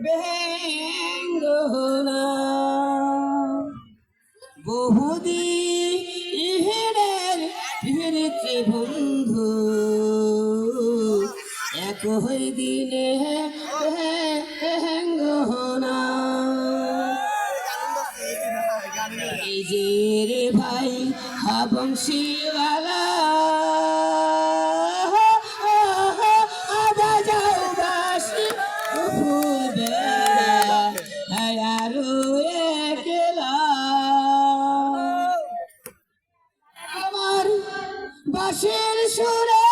বেঙ্গনা বহুদিনের ফিরেছে বন্ধু। একই দিনে বেঙ্গনা এই যে রে ভাই হাবংশীওয়ালা বাসের সুরে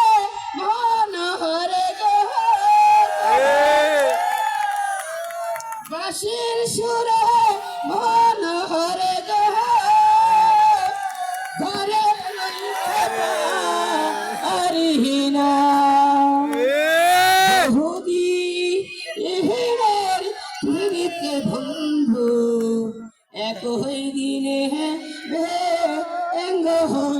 মন হরে বাসির সুরে মন হরে ঘরে প্রীতি বন্ধু, একই দিনে বেঙ্গনা এই যে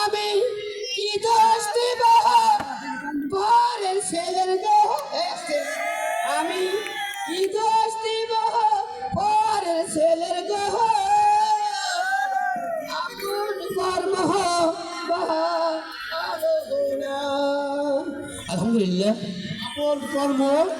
আমি কি দোষ দিব? পরের ছেলের দোষ আমি কি দোষ দিব? পরের ছেলের দোষ আপন কর্ম আলহামদুলিল্লাহ। আপন কর্ম